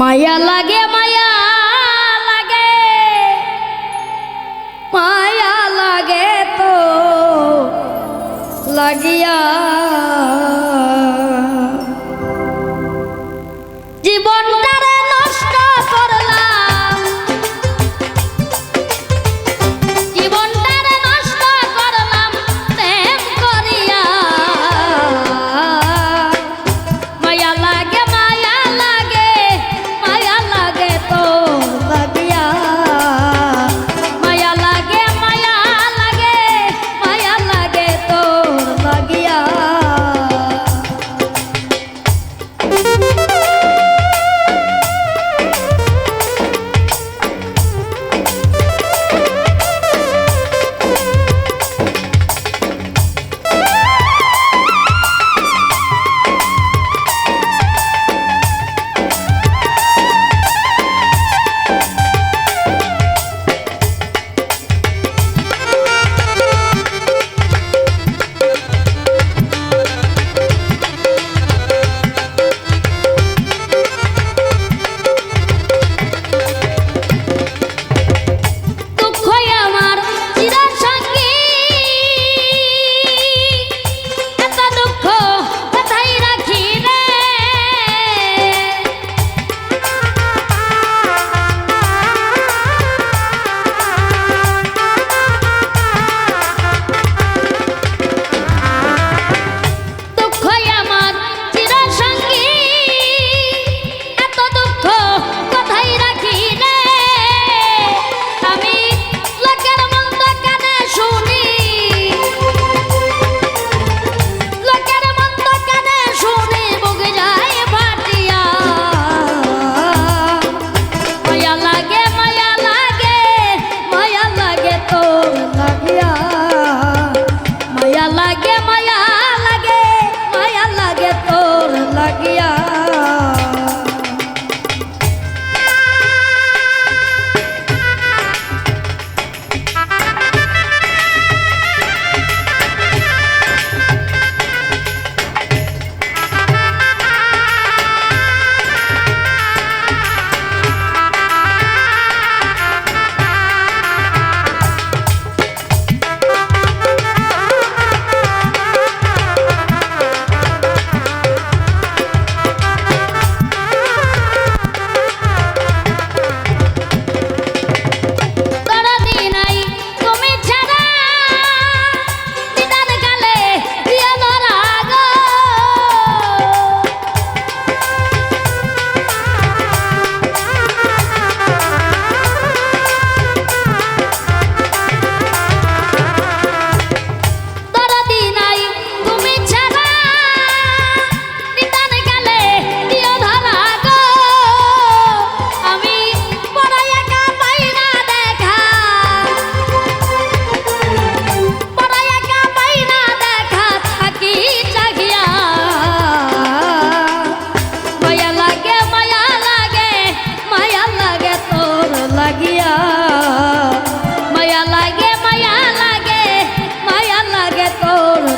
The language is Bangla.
মায়া লাগে মায়া লাগে। মায়া লাগে তো লাগিয়া। জীবনটারে